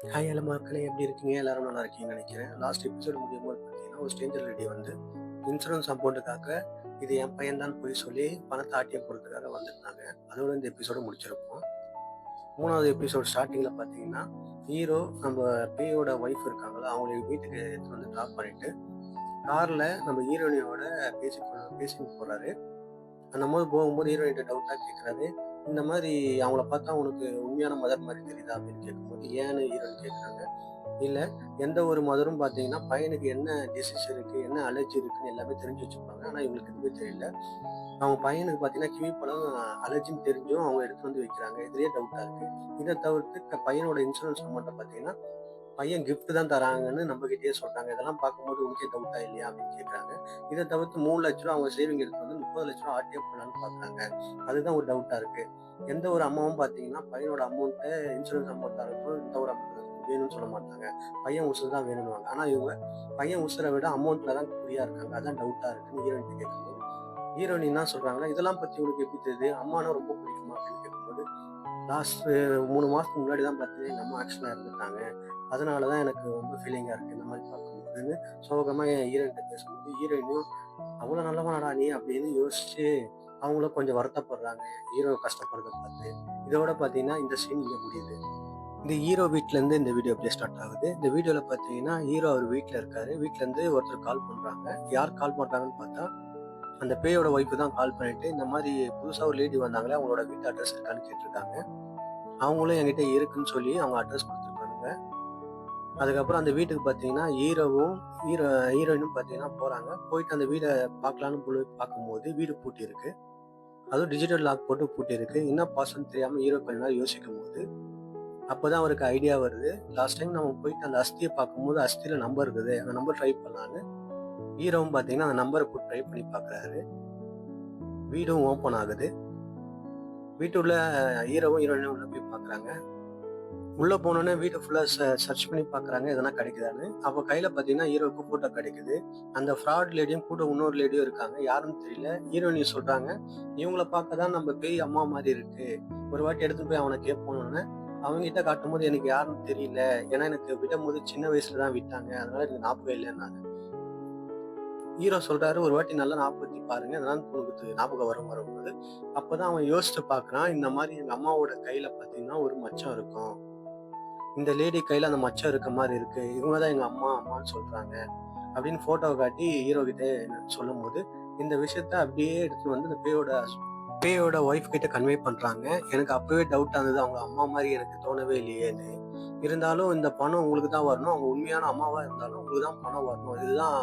Hi hello மக்களே எப்படி இருக்கீங்க? எல்லாரும் நல்லா இருக்கீங்கன்னு நினைக்கிறேன். லாஸ்ட் எபிசோட் முடியும் போது பார்த்தீங்கன்னா ஒரு ஸ்டேஞ்சர் லேடி வந்து இன்சூரன்ஸ் அமௌண்ட்டுக்காக இது என் பையன் தான் போய் சொல்லி பணத்தை ஆட்டியம் போடுறதுக்காக வந்திருந்தாங்க. அதோட இந்த எபிசோட முடிச்சிருப்போம். மூணாவது எபிசோட் ஸ்டார்டிங்கில் பார்த்தீங்கன்னா ஹீரோ நம்ம பேயோட ஒய்ஃப் இருக்காங்களா அவங்களை வீட்டுக்கு எடுத்து வந்து ட்ராப் பண்ணிட்டு காரில் நம்ம ஹீரோயினியோட பேசி பேசிட்டு போகிறாரு அந்த போது போகும்போது ஹீரோயின்ட்ட டவுட்டாக கேட்குறாரு இந்த மாதிரி அவங்கள பார்த்தா உனக்கு உண்மையான மதர் மாதிரி தெரியுதா அப்படின்னு கேட்கும்போது ஏன்னு ஹீரோயின் கேட்குறாங்க. இல்லை எந்த ஒரு மதரும் பார்த்தீங்கன்னா பையனுக்கு என்ன டிசீஸ் இருக்குது என்ன அலர்ஜி இருக்குன்னு எல்லாமே தெரிஞ்சு வச்சுருப்பாங்க ஆனால் இவங்களுக்கு எதுவுமே தெரியல. அவங்க பையனுக்கு பார்த்தீங்கன்னா கிவி பழம் அலர்ஜின்னு தெரிஞ்சும் அவங்க எடுத்து வந்து வைக்கிறாங்க. இதுலேயே டவுட்டாக இருக்குது இதை தவிர்த்து பையனோட இன்சூரன்ஸ் அமௌண்ட்டை பார்த்தீங்கன்னா பையன் கிஃப்ட் தான் தராங்கன்னு நம்ம கிட்டேயே சொல்றாங்க இதெல்லாம் பார்க்கும்போது உனக்கே டவுட்டா இல்லையா அப்படின்னு கேட்குறாங்க இதை தவிர்த்து மூணு லட்ச ரூபா அவங்க சேவிங் எடுத்து வந்து முப்பது லட்ச ரூபா ஆர்டிஎஃப் பண்ணலான்னு பாக்குறாங்க. அதுதான் ஒரு டவுட்டா இருக்கு. எந்த ஒரு அம்மாவும் பார்த்தீங்கன்னா பையனோட அமௌண்ட்டை இன்சூரன்ஸ் அமௌண்ட்டாக இருக்கட்டும் இந்த ஒரு அமௌண்ட் வேணும்னு சொல்ல மாட்டாங்க. பையன் உசுறு தான் வேணும்னுவாங்க. ஆனா இவங்க பையன் உசுரை விட அமௌண்ட்ல தான் குறியா இருக்காங்க. அதான் டவுட்டா இருக்குன்னு ஹீரோயின் கேட்கும்போது ஹீரோயின் என்ன சொல்றாங்கன்னா இதெல்லாம் பத்தி உனக்கு எப்படி தெரியுது? அம்மானா ரொம்ப பிடிக்குமா அப்படின்னு லாஸ்ட் மூணு மாதத்துக்கு முன்னாடி தான் பார்த்தீங்கன்னா நம்ம அம்மா ஆக்சுவலாக இருந்துட்டாங்க அதனால தான் எனக்கு ரொம்ப ஃபீலிங்காக இருக்குது இந்த மாதிரி பார்க்கும்போதுன்னு சோகமாக என் ஹீரோயின்கிட்ட பேசும்போது ஹீரோயினும் அவ்வளோ நல்லவனாடா நீ? அப்படின்னு யோசிச்சு அவங்களும் கொஞ்சம் வருத்தப்படுறாங்க. ஹீரோ கஷ்டப்படுறத பார்த்து. இதோட பார்த்தீங்கன்னா இந்த சீன் இங்கே முடியுது. இந்த ஹீரோ வீட்டிலேருந்து இந்த வீடியோ அப்படியே ஸ்டார்ட் ஆகுது. இந்த வீடியோவில் பார்த்தீங்கன்னா ஹீரோ அவர் வீட்டில் இருக்காரு. வீட்டிலேருந்து ஒருத்தர் கால் பண்ணுறாங்க யார் கால் பண்ணுறாங்கன்னு பார்த்தா அந்த பேயோட ஒய்ஃபு தான் கால் பண்ணிட்டு இந்த மாதிரி புதுசாக ஒரு லேடி வந்தாங்களே அவங்களோட வீட்டு அட்ரஸ் இருக்கான்னு கேட்டிருக்காங்க. அவங்களும் என்கிட்ட இருக்குன்னு சொல்லி அவங்க அட்ரஸ் கொடுத்துருக்காங்க. அதுக்கப்புறம் அந்த வீட்டுக்கு பார்த்தீங்கன்னா ஹீரோவும் ஹீரோ ஹீரோயினும் பார்த்தீங்கன்னா போகிறாங்க போயிட்டு அந்த வீடை பார்க்கலான்னு போய் பார்க்கும்போது வீடு பூட்டி இருக்கு. அதுவும் டிஜிட்டல் லாக் போட்டு பூட்டி இருக்கு. என்ன பாசம் தெரியாமல் ஹீரோ கொஞ்ச நேரம் யோசிக்கும் போது அப்போதான் அவருக்கு ஐடியா வருது. லாஸ்ட் டைம் நம்ம போயிட்டு அந்த அஸ்தியை பார்க்கும்போது அஸ்தியில் நம்பர் இருக்குது. அந்த நம்பர் ட்ரை பண்ணலான்னு ஹீரோவும் பார்த்தீங்கன்னா அந்த நம்பரை போட்டு ட்ரை பண்ணி பார்க்குறாரு வீடும் ஓப்பன் ஆகுது. வீட்டுள்ள ஹீரோவும் ஹீரோயினும் உள்ள போய் பார்க்குறாங்க உள்ளே போனோன்னே வீட்டை ஃபுல்லாக சர்ச் பண்ணி பார்க்குறாங்க எதனா கிடைக்குதான்னு. அப்போ கையில் பார்த்தீங்கன்னா ஹீரோவுக்கு ஃபோட்டோ கிடைக்குது. அந்த ஃப்ராட் லேடியும் கூட இன்னொரு லேடியும் இருக்காங்க. யாருன்னு தெரியல. ஹீரோயினி சொல்கிறாங்க இவங்கள பார்க்க தான் நம்ம பேய் அம்மா மாதிரி இருக்கு. ஒரு வாட்டி எடுத்து போய் அவனை கேட்போன்னு அவங்க கிட்ட காட்டும் போது எனக்கு யாருன்னு தெரியல. ஏன்னா எனக்கு விடும் போது சின்ன வயசுல தான் விட்டாங்க. அதனால எனக்கு ஞாபகம் இல்லைன்னாங்க. ஹீரோ சொல்றாரு ஒரு வாட்டி நல்லா ஞாபகத்தி பாருங்க அதனால உங்களுக்கு ஞாபகம் வரும் வரும்போது. அப்பதான் அவன் யோசிச்சு பாக்குறான் இந்த மாதிரி எங்க அம்மாவோட கையில பாத்தீங்கன்னா ஒரு மச்சம் இருக்கும். இந்த லேடி கையில அந்த மச்சம் இருக்க மாதிரி இருக்கு இவங்க தான் எங்க அம்மா அம்மான்னு சொல்றாங்க. அப்படின்னு போட்டோ காட்டி ஹீரோ கிட்ட சொல்லும் போது இந்த விஷயத்த அப்படியே எடுத்துட்டு வந்து இந்த பேயோட பேயோட ஒய்ஃப் கிட்ட கன்வே பண்றாங்க. எனக்கு அப்பவே டவுட் இருந்தது அவங்க அம்மா மாதிரி எனக்கு தோணவே இல்லையேன்னு. இருந்தாலும் இந்த பணம் உங்களுக்கு தான் வரணும் அவங்க உண்மையான அம்மாவா இருந்தாலும் உங்களுக்கு தான் பணம் வரணும். இதுதான்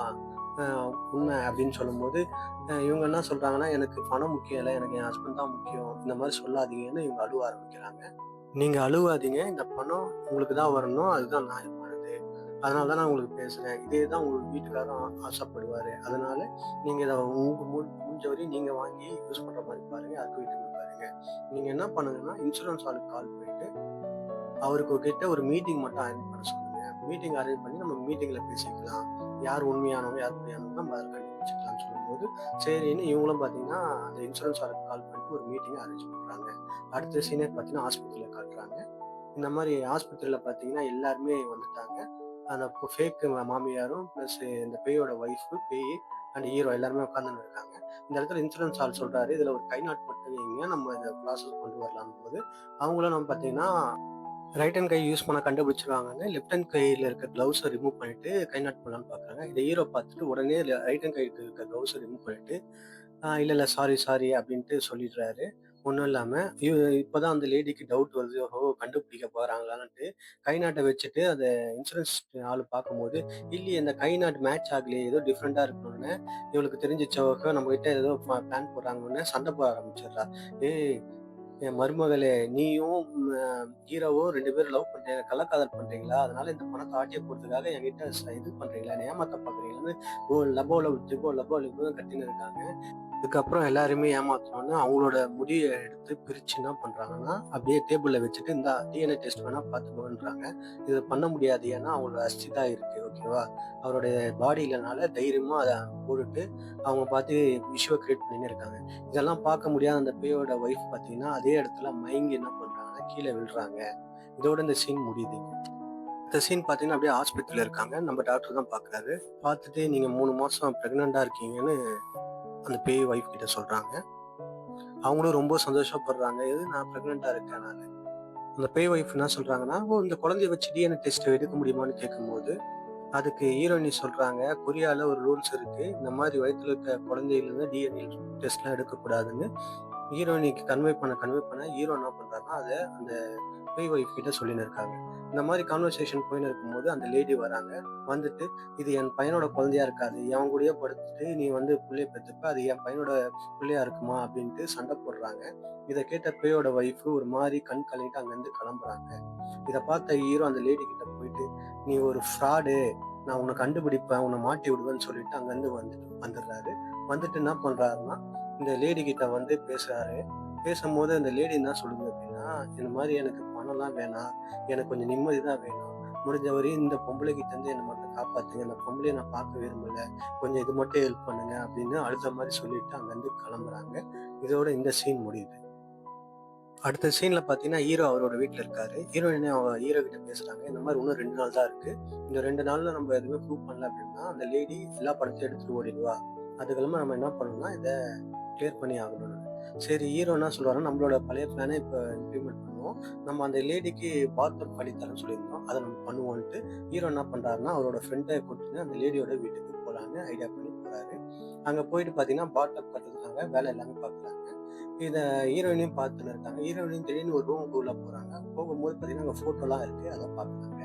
உண்மை அப்படின்னு சொல்லும்போது இவங்க என்ன சொல்கிறாங்கன்னா எனக்கு பணம் முக்கியம் இல்லை எனக்கு என் ஹஸ்பண்ட் தான் முக்கியம். இந்த மாதிரி சொல்லாதீங்கன்னு இவங்க அழுவ ஆரம்பிக்கிறாங்க. நீங்கள் அழுவாதீங்க இந்த பணம் உங்களுக்கு தான் வரணும் அதுதான் நியாயமானது. அதனால தான் நான் உங்களுக்கு பேசுகிறேன் இதே தான் உங்களுக்கு வீட்டுக்காரரும் ஆசைப்படுவார். அதனால நீங்கள் இதை உங்களுக்கு மு- முடிஞ்ச வரையும் நீங்கள் வாங்கி யூஸ் பண்ணுற மாதிரி பாருங்கள் அதுக்கு வீட்டுக்கு பாருங்க. நீங்கள் என்ன பண்ணுங்கன்னா இன்சூரன்ஸ் ஆளுக்கு கால் பண்ணிட்டு அவருக்கு கிட்ட ஒரு மீட்டிங் மட்டும் அரேஞ்ச் பண்ண சொல்லுங்கள் மீட்டிங் அரேஞ்ச் பண்ணி நம்ம மீட்டிங்கில் பேசிக்கலாம். யார் உண்மையானவங்க யார் பொய்யானவங்க நம்ம அதை கண்டுபிடிச்சிக்கலாம்னு சொல்லும்போது சரின்னு இவங்களும் பார்த்தீங்கன்னா அந்த இன்சூரன்ஸ் ஆளுக்கு கால் பண்ணிட்டு ஒரு மீட்டிங் அரேஞ்ச் பண்ணுறாங்க அடுத்த சீனியர் பார்த்தீங்கன்னா ஆஸ்பத்திரியில் காட்டுறாங்க. இந்த மாதிரி ஆஸ்பத்திரியில் பார்த்தீங்கன்னா எல்லாருமே வந்துட்டாங்க. அந்த ஃபேக் மாமியாரும் ப்ளஸ் இந்த பேயோட ஒய்ஃபு பேய் அண்ட் ஹீரோ எல்லாருமே உட்காந்துன்னு இருக்காங்க. இந்த இடத்துல இன்சூரன்ஸ் ஆள் சொல்றாரு. இதுல ஒரு கை மட்டும் வைங்க. நம்ம இந்த ப்ராசஸ் கொண்டு வரலாம் போது அவங்களும் நம்ம பார்த்தீங்கன்னா ரைட் ஹேண்ட் கை யூஸ் பண்ண கண்டுபிடிச்சிருவாங்கன்னு லெஃப்ட் ஹேண்ட் கையில் இருக்க க்ளவுஸை ரிமூவ் பண்ணிட்டு கை நாட் பண்ணலான்னு பார்க்குறாங்க இந்த ஹீரோ பார்த்துட்டு உடனே ரைட் ஹேண்ட் கைக்கு இருக்க க்ளவுஸை ரிமூவ் பண்ணிட்டு இல்லை இல்லை சாரி சாரி அப்படின்ட்டு சொல்லிடுறாரு. ஒன்றும் இல்லாமல் இப்போ தான் அந்த லேடிக்கு டவுட் வருது. ஓ கண்டுபிடிக்க போகிறாங்களான்னுட்டு கை நாட்டை வச்சுட்டு அந்த இன்சூரன்ஸ் ஆள் பார்க்கும்போது இல்லையே இந்த கை நாட்டு மேட்ச் ஆகலையே ஏதோ டிஃப்ரெண்ட்டாக இருக்கணும்னு இவளுக்கு தெரிஞ்சிச்சவங்க நம்ம ஏதோ பிளான் போடுறாங்கன்னு சண்டை போட ஆரம்பிச்சிடலாம் ஏய் என் மருமகளே நீயும் ஹீரோவும் ரெண்டு பேரும் லவ் பண்றீங்க கள்ளக்காதல் பண்றீங்களா? அதனால இந்த பணத்தை ஆட்டிய போறதுக்காக என்கிட்ட இது பண்றீங்களா? ஏமாத்த பாக்குறீங்களா? ஓ லபோ லவ் ஜிபோ லபோ லவ் கட்டின்னு இருக்காங்க. இதுக்கப்புறம் எல்லாருமே ஏமாத்தணும்னு அவங்களோட முடியை எடுத்து பிரிச்சு என்ன பண்றாங்கன்னா அப்படியே டேபிள்ல வச்சுட்டு இந்த டிஎன்ஏ டெஸ்ட் வேணா பார்த்துக்கோன்றாங்க. இது பண்ண முடியாது. ஏன்னா அவங்களோட அஸ்தி தான் இருக்கு ஓகேவா அவருடைய பாடி இல்லைனால தைரியமா அதை போட்டுட்டு அவங்க பார்த்து இஷ்யூவை கிரியேட் பண்ணின்னு இருக்காங்க. இதெல்லாம் பார்க்க முடியாத அந்த பேயோட ஒய்ஃப் பார்த்தீங்கன்னா அதே இடத்துல மயங்கி என்ன பண்றாங்கன்னா கீழே விழுறாங்க. இதோட இந்த சீன் முடியுதுங்க இந்த சீன் பார்த்தீங்கன்னா அப்படியே ஹாஸ்பிட்டலில் இருக்காங்க. நம்ம டாக்டர் தான் பார்க்குறாரு. பார்த்துட்டு நீங்கள் மூணு மாதம் ப்ரெக்னெண்ட்டாக இருக்கீங்கன்னு அந்த பேய் ஒய்ஃப் கிட்ட சொல்கிறாங்க அவங்களும் ரொம்ப சந்தோஷப்படுறாங்க. எது நான் ப்ரெக்னெண்ட்டாக இருக்கேன் நான். அந்த பேய் ஒய்ஃப் என்ன சொல்கிறாங்கன்னா ஓ இந்த குழந்தைய வச்சு டிஎன்ஏ டெஸ்ட் எடுக்க முடியுமான்னு கேட்கும்போது அதுக்கு ஹீரோயினி சொல்கிறாங்க கொரியாவில் ஒரு ரூல்ஸ் இருக்குது இந்த மாதிரி வயிற்றுல இருக்க குழந்தையிலேருந்து டிஎன்ஏ டெஸ்ட்லாம் எடுக்கக்கூடாதுன்னு. ஹீரோயினிக்கு கன்வே பண்ண கன்வே பண்ண ஹீரோ என்ன பண்ணுறாருன்னா அதை அந்த பேய் ஒய்ஃப் கிட்ட சொல்லின்னு இருக்காங்க இந்த மாதிரி கான்வர்சேஷன் போயின்னு இருக்கும்போது அந்த லேடி வராங்க. வந்துட்டு இது என் பையனோட குழந்தையா இருக்காது. என் கூடயே படுத்துட்டு நீ வந்து பிள்ளைய பெற்றுப்ப அது என் பையனோட பிள்ளையா இருக்குமா அப்படின்ட்டு சண்டை போடுறாங்க. இதை கேட்ட பேயோட ஒய்ஃப் ஒரு மாதிரி கண் கலங்கிட்டு அங்கேருந்து கிளம்புறாங்க. இதை பார்த்த ஹீரோ அந்த லேடி கிட்ட போயிட்டு நீ ஒரு ஃப்ராடு நான் உன்னை கண்டுபிடிப்பேன். உன்னை மாட்டி விடுவேன்னு சொல்லிட்டு அங்கேருந்து வந்துட்டு வந்துடுறாரு. வந்துட்டு என்ன பண்றாருன்னா இந்த லேடி கிட்ட வந்து பேசுறாரு. பேசும்போது அந்த லேடி என்ன சொல்லுது அப்படின்னா இந்த மாதிரி எனக்கு பணம்லாம் வேணாம். எனக்கு கொஞ்சம் நிம்மதி தான் வேணும். முடிஞ்ச வரையும் இந்த பொம்பளைக்கு தந்து என்னை மட்டும் காப்பாத்துங்க. இந்த பொம்பளையை நான் பார்க்க விரும்பல. கொஞ்சம் இது மட்டும் ஹெல்ப் பண்ணுங்க அப்படின்னு அழுத மாதிரி சொல்லிட்டு அங்கேருந்து கிளம்புறாங்க. இதோட இந்த சீன் முடியுது. அடுத்த சீன்ல பாத்தீங்கன்னா ஹீரோ அவரோட வீட்டுல இருக்காரு. ஹீரோயினே அவங்க ஹீரோ கிட்ட பேசுறாங்க. இந்த மாதிரி இன்னும் ரெண்டு நாள் தான் இருக்கு. இந்த ரெண்டு நாள்ல நம்ம எதுவுமே ப்ரூவ் பண்ணல அப்படின்னா அந்த லேடி எல்லா படத்தையும் எடுத்துட்டு ஓடிடுவா. அதுக்கெல்லாம நம்ம என்ன பண்ணணும்னா இதை கிளியர் பண்ணி ஆகணும் சரி ஹீரோ என்ன சொல்றாருன்னா நம்மளோட பழைய பிளானை இப்போ இம்ப்ளிமெண்ட் பண்ணுவோம். நம்ம அந்த லேடிக்கு பாத்ரூம் பண்ணித்தரேன்னு சொல்லியிருந்தோம். அதை நம்ம பண்ணுவோன்ட்டு ஹீரோ என்ன பண்ணுறாருன்னா அவரோட ஃப்ரெண்டை கூட்டிட்டு அந்த லேடியோட வீட்டுக்கு போகலான்னு ஐடியா பண்ணி போகிறாரு அங்கே போயிட்டு பார்த்தீங்கன்னா பாத்ரூம் கட்டுறதுக்காக வேலை எல்லாமே பார்க்குறாங்க இதை ஹீரோயினையும் பார்த்துன்னு இருக்காங்க. ஹீரோயினையும் திடீர்னு ஒரு ரூமுக்குள்ளே போகிறாங்க போகும்போது பார்த்தீங்கன்னா அங்கே ஃபோட்டோலாம் இருக்குது அதை பார்க்குறாங்க.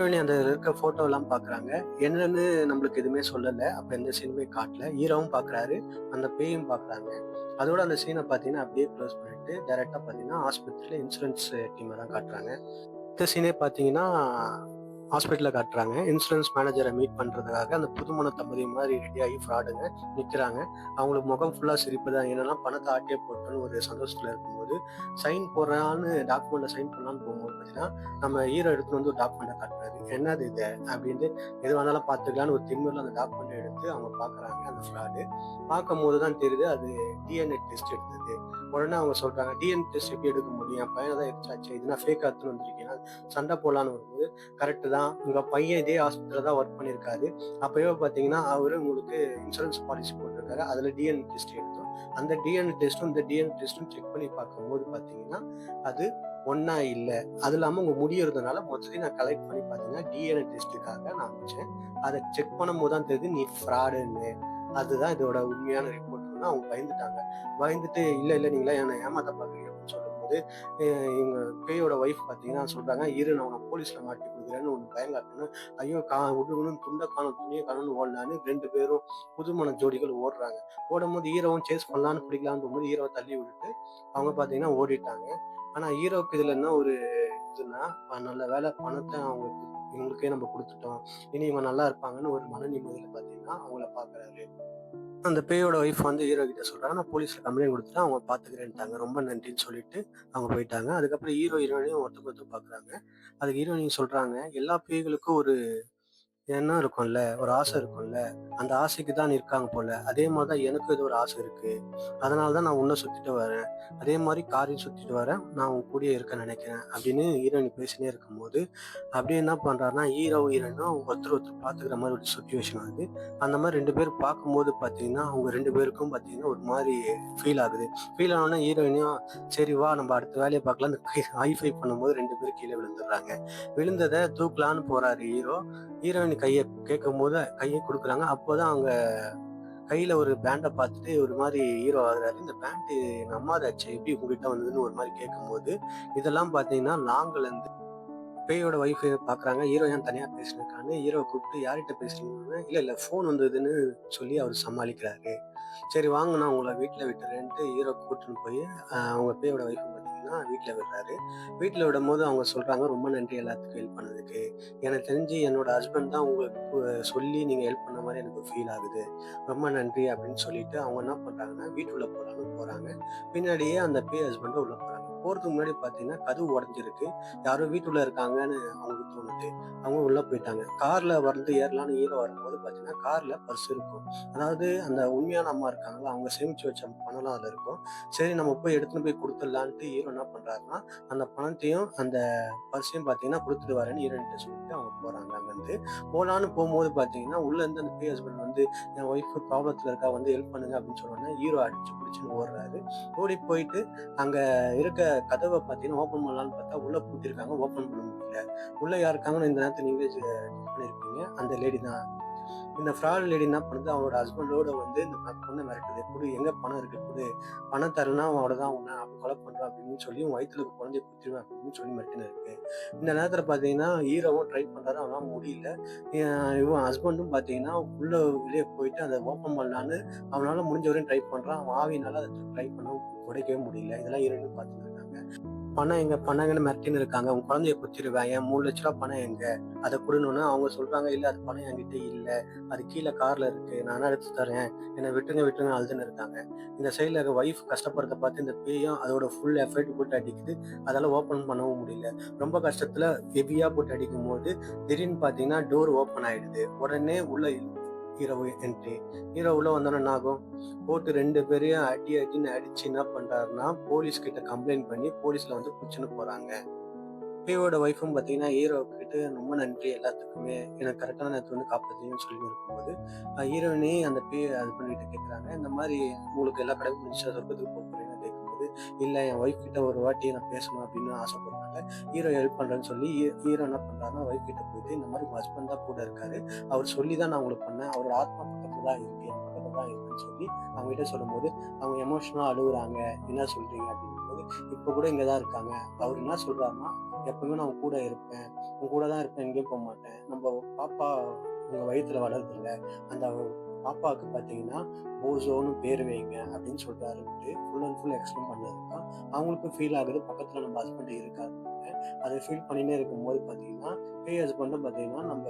அந்த இருக்க போட்டோ எல்லாம் பார்க்குறாங்க என்னன்னு நம்மளுக்கு எதுவுமே சொல்லலை. அப்போ எந்த சீனுமே காட்டல. ஹீரோவும் பார்க்குறாரு அந்த பேயும் பார்க்குறாங்க அதோட அந்த சீனை பார்த்தீங்கன்னா அப்படியே க்ளோஸ் பண்ணிட்டு டேரெக்டாக பாத்தீங்கன்னா ஆஸ்பத்திரியில இன்சூரன்ஸ் டீமை தான் காட்டுறாங்க. இந்த சீனே பார்த்தீங்கன்னா ஹாஸ்பிட்டலில் காட்டுறாங்க. இன்சூரன்ஸ் மேனேஜரை மீட் பண்ணுறதுக்காக அந்த புதுமண தம்பதி மாதிரி ரெடியாகி ஃப்ராடுங்க நிற்கிறாங்க அவங்களுக்கு முகம் ஃபுல்லாக சிரிப்பு தான். என்னன்னா பணத்தை ஆட்டியே போட்டுன்னு ஒரு சந்தோஷத்தில் போகும்போது சைன் போடுறான்னு டாக்குமெண்ட்டை சைன் பண்ணலான்னு போகும்போது பார்த்தீங்கன்னா நம்ம ஹீரோ எடுத்து வந்து ஒரு டாக்குமெண்ட்டை காட்டுறாரு. என்னது இது? அப்படின்ட்டு எது வந்தாலும் பார்த்துக்கலான்னு ஒரு திமிரில் அந்த டாக்குமெண்ட்டை எடுத்து அவங்க பார்க்குறாங்க அந்த ஃப்ராடு பார்க்கும் போது தான் தெரியுது அது டிஎன்ஏ டெஸ்ட் எடுத்தது. உடனே அவங்க சொல்றாங்க டிஎன் டெஸ்ட் எப்படி எடுக்க முடியும்? என் பையனை தான் எடுத்தாச்சு இதுனா ஃபேக் ஆத்துன்னு வந்திருக்கீங்க சண்டை போடலான்னு வரும்போது கரெக்டு தான். உங்க பையன் இதே ஹாஸ்பிட்டலில் தான் ஒர்க் பண்ணியிருக்காரு. அப்பவே பார்த்தீங்கன்னா அவரு உங்களுக்கு இன்சூரன்ஸ் பாலிசி போட்டிருக்காரு. அதில் டிஎன் டெஸ்ட் எடுத்து அந்த டிஎன்ஏ டெஸ்ட்டும் இந்த டிஎன்ஏ டெஸ்ட்டும் செக் பண்ணி பார்க்கும்போது பார்த்தீங்கன்னா அது ஒன்றா இல்லை. அது இல்லாமல் உங்கள் முடியறதுனால மொத்தத்தையும் நான் கலெக்ட் பண்ணி பார்த்தீங்கன்னா டிஎன்ஏ டெஸ்ட்டுக்காக நான் அமைச்சேன் அதை செக் பண்ணும்போது தான் தெரியுது நீ ஃப்ராடுன்னு அதுதான் இதோட உண்மையான ரிப்போர்ட்னு அவங்க பயந்துட்டாங்க. பயந்துட்டு இல்லை இல்லை நீங்களா என்னை ஏமாத்த பார்க்குறீங்க அப்படின்னு சொல்லும்போது இவங்க பேயோட ஒய்ஃப் பார்த்தீங்கன்னா சொல்கிறாங்க இரு நான் உனக்கு போலீஸில் மாட்டி கொடுக்குறேன்னு ஒன்று பயங்காட்டணும் ஐயோ கா விடுகணும் துண்டை காணும் துணியை காணும்னு ஓடலான்னு ரெண்டு பேரும் புதுமண ஜோடிகள் ஓடுறாங்க. ஓடும்போது ஹீரோவும் சேஸ் பண்ணலான்னு பிடிக்கலான்னு போகும்போது ஹீரோவை தள்ளி விட்டுட்டு அவங்க பார்த்தீங்கன்னா ஓடிட்டாங்க. ஆனா ஹீரோக்கு இதுல என்ன ஒரு இதுன்னா நல்ல வேலை பணத்தை அவங்களுக்கு இவங்களுக்கே நம்ம கொடுத்துட்டோம். இனி இவங்க நல்லா இருப்பாங்கன்னு ஒரு மன நிம்மதியில பாத்தீங்கன்னா அவங்கள பாக்குறாரு. அந்த பேயோட ஒய்ஃப் வந்து ஹீரோ கிட்ட சொல்றாங்க நான் போலீஸ்ல கம்ப்ளைண்ட் கொடுத்துட்டு அவங்க பாத்துக்கிறேன்ட்டாங்க. ரொம்ப நன்றின்னு சொல்லிட்டு அவங்க போயிட்டாங்க. அதுக்கப்புறம் ஹீரோ ஹீரோனையும் ஒருத்தர் ஒருத்தர் பாக்குறாங்க. அதுக்கு ஹீரோயின் சொல்றாங்க. எல்லா பேய்களுக்கும் ஒரு எண்ணம் இருக்கும்ல ஒரு ஆசை இருக்கும்ல. அந்த ஆசைக்கு தான் இருக்காங்க போல. அதே மாதிரி தான் எனக்கு ஏதோ ஒரு ஆசை இருக்கு. அதனால தான் நான் உன்னை சுத்திட்டு வரேன். அதே மாதிரி காரையும் சுத்திட்டு வரேன். நான் உன் கூடயே இருக்க நினைக்கிறேன் அப்படின்னு ஹீரோயின் பேசினே இருக்கும்போது அப்படியே என்ன பண்றாருன்னா ஹீரோ ஹீரோயினும் ஒருத்தர் ஒருத்தர் பாத்துக்கிற மாதிரி ஒரு சுச்சுவேஷன் ஆகுது. அந்த மாதிரி ரெண்டு பேரும் பார்க்கும்போது பாத்தீங்கன்னா அவங்க ரெண்டு பேருக்கும் பாத்தீங்கன்னா ஒரு மாதிரி ஃபீல் ஆகுது. ஃபீல் ஆனோடனே ஹீரோயினையும் சரி வா நம்ம அடுத்த வேலையை பார்க்கலாம். அந்த ஹைஃபை பண்ணும்போது ரெண்டு பேரும் கீழே விழுந்துடுறாங்க. விழுந்ததை தூக்கலான்னு போறாரு ஹீரோ. ஹீரோயின் கையை கேட்கும் போது கையை கொடுக்குறாங்க. அப்போதான் அவங்க கையில ஒரு பேண்டை பார்த்துட்டு ஒரு மாதிரி ஹீரோ ஆகுறாரு. இந்த பேண்ட் எங்க அம்மாதாச்சு எப்படி உங்ககிட்ட வந்ததுன்னு ஒரு மாதிரி கேட்கும்போது இதெல்லாம் பாத்தீங்கன்னா லாங்ல இருந்து பேயோட ஒய்ஃப் பாக்குறாங்க ஹீரோ ஏன் தனியா பேசினிருக்கான்னு ஹீரோ கூப்பிட்டு யார்கிட்ட பேசுறீங்க இல்ல இல்ல ஃபோன் வந்ததுன்னு சொல்லி அவர் சமாளிக்கிறாரு. சரி வாங்க நான் உங்களை வீட்டுல விட்டுறேன்ட்டு ஹீரோ கூப்பிட்டுன்னு போய் அவங்க பேயோட ஒய்ஃப் தான் வீட்டில் விடுறாரு. வீட்டில் விடும் போது அவங்க சொல்றாங்க ரொம்ப நன்றி எல்லாத்துக்கும் ஹெல்ப் பண்ணதுக்கு. எனக்கு தெரிஞ்சு என்னோட ஹஸ்பண்ட் தான் உங்களுக்கு சொல்லி நீங்க ஹெல்ப் பண்ண மாதிரி எனக்கு ஃபீல் ஆகுது. ரொம்ப நன்றி அப்படின்னு சொல்லிட்டு அவங்க என்ன பண்றாங்கன்னா வீட்டுக்குள்ளே போகிறாங்க போறாங்க பின்னாடியே அந்த பே ஹஸ்பண்ட் உள்ள போறதுக்கு முன்னாடி பார்த்தீங்கன்னா கதவு உடஞ்சிருக்கு. யாரோ வீட்டுள்ள இருக்காங்கன்னு அவங்களுக்கு தோணுது. அவங்க உள்ள போயிட்டாங்க. கார்ல வந்து ஏறலாம்னு ஹீரோ வரும்போது பார்த்தீங்கன்னா கார்ல பர்ஸ் இருக்கும். அதாவது அந்த உண்மையான அம்மா இருக்காங்களா அவங்க சேமிச்சு வச்ச பணம்லாம் அதில் இருக்கும். சரி நம்ம போய் எடுத்துன்னு போய் கொடுத்துடலான்ட்டு ஹீரோ என்ன பண்றாருன்னா அந்த பணத்தையும் அந்த பர்ஸையும் பார்த்தீங்கன்னா கொடுத்துட்டு வரேன்னு ஹீரோயின்ட்ட சொல்லிட்டு அவங்க போறாங்க அங்கேருந்து. போலான்னு போகும்போது பார்த்தீங்கன்னா உள்ள இருந்து அந்த பே ஹஸ்பண்ட் வந்து என் ஒய்ஃப் ப்ராப்ளத்தில் இருக்கா வந்து ஹெல்ப் பண்ணுங்க அப்படின்னு சொன்னோன்னே ஹீரோ அடிச்சு பிடிச்சின்னு ஓடுறாரு. ஓடி போயிட்டு அங்க இருக்க கதவை பார்த்தீங்கன்னா ஓப்பன் பண்ணலான்னு பார்த்தா உள்ள பூட்டிருக்காங்க ஓப்பன் பண்ண முடியல. உள்ள யாருக்காங்கன்னு இந்த நேரத்தை நீங்களே பண்ணியிருப்பீங்க அந்த லேடி தான். இந்த ஃப்ராட் லேடி என்ன பண்ணுது? அவனோட ஹஸ்பண்டோட வந்து இந்த பொண்ணை மிரட்டுது. கொடு எங்க பணம் இருக்கு? கொடு. பணம் தரனா அவனோட தான் உன்னை அப்படி கொலை பண்றான் அப்படின்னு சொல்லி உன் வயிற்றுல குழந்தைய குத்திடுவேன் அப்படின்னு சொல்லி மிரட்டின இருக்கு இந்த நேரத்துல பாத்தீங்கன்னா ஹீரோவும் ட்ரை பண்றாரு அவனால முடியல. இவன் ஹஸ்பண்டும் பாத்தீங்கன்னா உள்ள வெளியே போயிட்டு அதை ஓப்பன் பண்ணலான்னு அவனால முடிஞ்ச வரையும் ட்ரை பண்றான். அவன் ஆவினால அதை ட்ரை பண்ண உடைக்கவே முடியல. இதெல்லாம் இரண்டும் பார்த்துட்டு இருக்காங்க. பணம் எங்க பணங்கன்னு மிரட்டின்னு இருக்காங்க. உங்க குழந்தைய குத்திடுவேன். என் மூணு லட்ச ரூபா பணம் எங்க? அதை கொடுணும்னு அவங்க சொல்றாங்க இல்ல அது பணம் என்கிட்ட இல்ல. அது கீழே கார்ல இருக்கு. நான் எடுத்து தரேன் என்னை விட்டுங்க விட்டுங்க அழுதுன்னு இருக்காங்க. இந்த சைடில் இருக்க ஒய்ஃப் கஷ்டப்படுறத பார்த்து இந்த பேயும் அதோட ஃபுல் எஃபர்ட் போட்டு அடிக்குது. அதால ஓப்பன் பண்ணவும் முடியல. ரொம்ப கஷ்டத்துல ஹெவியா போட்டு அடிக்கும் போது திடீர்னு பார்த்தீங்கன்னா டோர் ஓப்பன் ஆயிடுது. உடனே உள்ள ஹீரோ என்ட்ரி இரவுல உள்ள வந்தோன்னே என்ன ஆகும்? போட்டு ரெண்டு பேரையும் அடி அடின்னு அடிச்சு என்ன பண்றாருன்னா போலீஸ் கிட்ட கம்ப்ளைண்ட் பண்ணி போலீஸ்ல வந்து பிடிச்சுன்னு போறாங்க. ஹீரோட ஒய்ஃபும் பார்த்தீங்கன்னா ஹீரோ கிட்ட ரொம்ப நன்றி எல்லாத்துக்குமே. எனக்கு கரெக்டான நேரத்தை வந்து காப்பாத்தீங்கன்னு சொல்லி இருக்கும்போது ஹீரோனே அந்த பே அது பண்ணிட்டு கேட்குறாங்க இந்த மாதிரி உங்களுக்கு எல்லா கடவுள் முடிச்சு சொர்க்கத்துக்கு போக போறீங்கன்னு கேட்கும்போது இல்லை என் ஒய்ஃப் கிட்ட ஒரு வாட்டி நான் பேசணும் அப்படின்னு ஆசைப்படுறேன் பண்ணுறாங்க ஹீரோ ஹெல்ப் பண்ணுறேன்னு சொல்லி ஹீரோ என்ன பண்ணுறாருன்னா ஒய்ஃப் கிட்ட போயிட்டு இந்த மாதிரி ஹஸ்பண்ட் தான் கூட இருக்காரு. அவர் சொல்லி தான் நான் உங்களுக்கு பண்ணேன். அவரோட ஆத்மா பக்கத்தில் தான் இருக்கு. என் பக்கத்தில் தான் இருக்குன்னு சொல்லி அவங்க கிட்ட சொல்லும்போது அவங்க எமோஷனலாக அழுகுறாங்க. என்ன சொல்கிறீங்க அப்படின்னு போது இப்போ கூட இங்கே தான் இருக்காங்க. அவர் என்ன சொல்கிறாருன்னா எப்பவுமே நான் கூட இருப்பேன். உன் கூட தான் இருப்பேன். எங்கேயும் போக மாட்டேன். நம்ம பாப்பா உங்கள் வயிற்றுல வளருது அந்த பாப்பாவுக்கு பார்த்தீங்கன்னா ஓசோன்னு பேர் வைங்க அப்படின்னு சொல்றாருன்ட்டு ஃபுல் அண்ட் ஃபுல் எக்ஸ்பிளைன் பண்ணாரு. அவங்களுக்கும் ஃபீல் ஆகுது. பக்கத்துல நம்ம ஹஸ்பண்ட் இருக்காது அதை ஃபீல் பண்ணினே இருக்கும்போது பார்த்தீங்கன்னா பே ஹஸ்பண்டும் பார்த்தீங்கன்னா நம்ம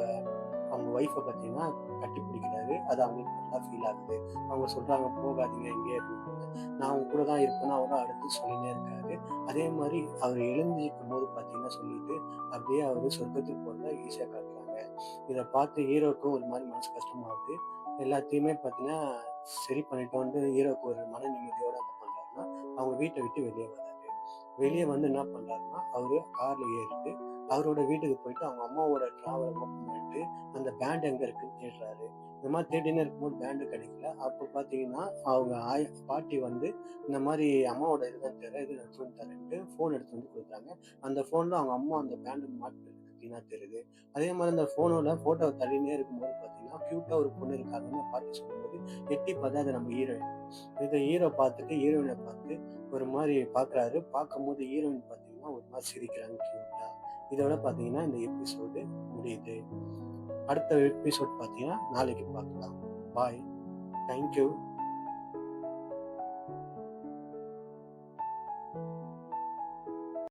அவங்க ஒய்ஃபை பார்த்தீங்கன்னா கட்டி பிடிக்கிறாரு அது அவங்களுக்கு நல்லா ஃபீல் ஆகுது. அவங்க சொல்றாங்க போகாதீங்க இங்கே அப்படின்னு நான் அவங்க கூட தான் இருப்பேன்னு அவரும் அடுத்து சொல்லினே இருக்காரு. அதே மாதிரி அவர் எழுந்திருக்கும் போது பார்த்தீங்கன்னா சொல்லிட்டு அப்படியே அவர் சொர்க்கத்துக்கு போகிறத ஈஸியாக காட்டுறாங்க. இதை பார்த்து ஹீரோக்கும் ஒரு மாதிரி மனசு கஷ்டமாகுது. எல்லாத்தையுமே பார்த்தீங்கன்னா சரி பண்ணிட்டோன்ட்டு ஹீரோக்கு ஒரு மன அவங்க வீட்டை விட்டு வெளியே வராரு. வெளியே வந்து என்ன பண்ணுறாருன்னா அவரு கார்ல ஏறிட்டு அவரோட வீட்டுக்கு போயிட்டு அவங்க அம்மாவோட டிராவலை பண்ணிட்டு அந்த பேண்ட் எங்க இருக்குன்னு தேடுறாரு. இந்த மாதிரி தேடினே இருக்கும்போது பேண்டு கிடைக்கல. அப்போ பார்த்தீங்கன்னா அவங்க ஆய் பாட்டி வந்து இந்த மாதிரி அம்மாவோட இதுதான் தெரியல இது நான் சொல்லி தரேன்ட்டு ஃபோன் எடுத்து வந்து கொடுத்தாங்க. அந்த ஃபோனில் அவங்க அம்மா அந்த பேண்டு மாட்டு பார்த்தீங்கன்னா தெரியுது? அதே மாதிரி அந்த ஃபோனோட ஃபோட்டோ தள்ளினே இருக்கும்போது பார்த்தீங்கன்னா க்யூட்டாக ஒரு பொண்ணு இருக்காங்கன்னு பார்த்து சொல்லும்போது எட்டி பார்த்தா அது நம்ம ஹீரோயின் இதை ஹீரோ பார்த்துட்டு ஹீரோயினை பார்த்து ஒரு மாதிரி பார்க்குறாரு. பார்க்கும்போது ஹீரோயின் பார்த்தீங்கன்னா ஒரு மாதிரி சிரிக்கிறாங்க க்யூட்டாக இதோட பார்த்தீங்கன்னா இந்த எபிசோடு முடியுது. அடுத்த எபிசோட் பார்த்தீங்கன்னா நாளைக்கு பார்க்கலாம். Bye thank you